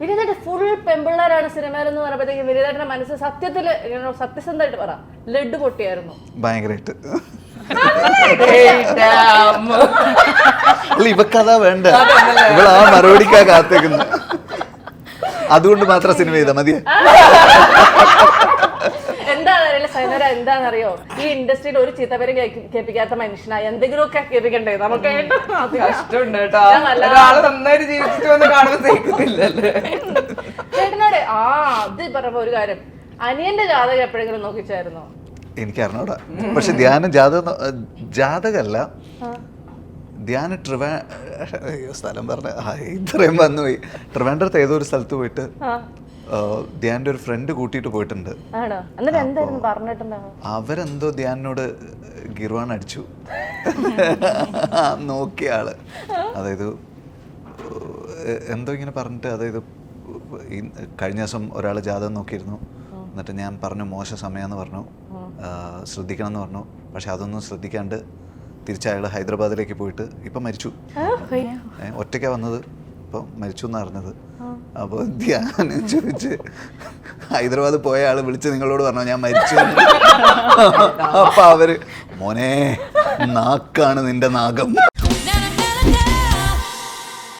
വിനീതേട്ടൻ full പെമ്പിള്ളേരാണ് സിനിമയിലെന്ന് പറയുമ്പോഴത്തേക്കും വിനീതേട്ടന്റെ മനസ്സ് സത്യത്തിൽ സത്യസന്ധമായിട്ട് പറ. ലഡ് പൊട്ടിയായിരുന്നു. ഭയങ്കരമായിട്ട് അല്ല ഇവക്കതാ വേണ്ട? ഇവൾ ആ മറുപടിക്കാ കാത്തേക്കുന്നു അതുകൊണ്ട് മാത്രം സിനിമ ചെയ്താ മതിയെ? സൈനര എന്താണെന്നറിയോ? ഈ ഇൻഡസ്ട്രിയിൽ ഒരു ചീത്തപ്പേര് കേൾപ്പിക്കാത്ത എന്തെങ്കിലും ഒക്കെ കേൾപ്പിക്കണ്ടേ? നമുക്ക് അത് കഷ്ടമുണ്ട് കേട്ടോ. ഞാൻ വല്ലാതെ- ഒരാൾ നന്നായിട്ട് ജീവിച്ചിട്ട് വന്ന് ചേട്ടനോട് ആ അത് പറഞ്ഞ ഒരു കാര്യം. അനിയന്റെ ജാതകം എപ്പോഴെങ്കിലും നോക്കിച്ചായിരുന്നോ? എനിക്ക് അറിഞ്ഞൂടാ പക്ഷെ ധ്യാനം ജാതക ജാതകല്ല. ധ്യാന ട്രിവാ സ്ഥലം പറഞ്ഞ ആ, ഇത്രയും വന്നുപോയി. ട്രിവാൻഡ്രത്ത് ഏതോ ഒരു സ്ഥലത്ത് പോയിട്ട് ധ്യാന്റെ ഒരു ഫ്രണ്ട് കൂട്ടിയിട്ട് പോയിട്ടുണ്ട്. അവരെന്തോ ധ്യാനോട് ഗിർവാൺ അടിച്ചു. നോക്കിയ ആൾ. അതായത് എന്തോ ഇങ്ങനെ പറഞ്ഞിട്ട് അതായത് കഴിഞ്ഞ ദിവസം ഒരാൾ ജാതകം നോക്കിയിരുന്നു. എന്നിട്ട് ഞാൻ പറഞ്ഞു മോശ സമയമെന്ന് പറഞ്ഞു. ശ്രദ്ധിക്കണം എന്ന് പറഞ്ഞു. പക്ഷെ അതൊന്നും ശ്രദ്ധിക്കാണ്ട് തിരിച്ചയാൾ ഹൈദരാബാദിലേക്ക് പോയിട്ട് ഇപ്പം മരിച്ചു. ഒറ്റയ്ക്കാണ് വന്നത്. ഇപ്പം മരിച്ചു എന്ന് അറിഞ്ഞത്. അപ്പോൾ ധ്യാനം ചോദിച്ച് ഹൈദരാബാദ് പോയ ആൾ വിളിച്ച് നിങ്ങളോട് പറഞ്ഞു ഞാൻ മരിച്ചു. അപ്പോൾ അപ്പൊ അവർ മോനെ നാക്കാണ് നിന്റെ നാഗം.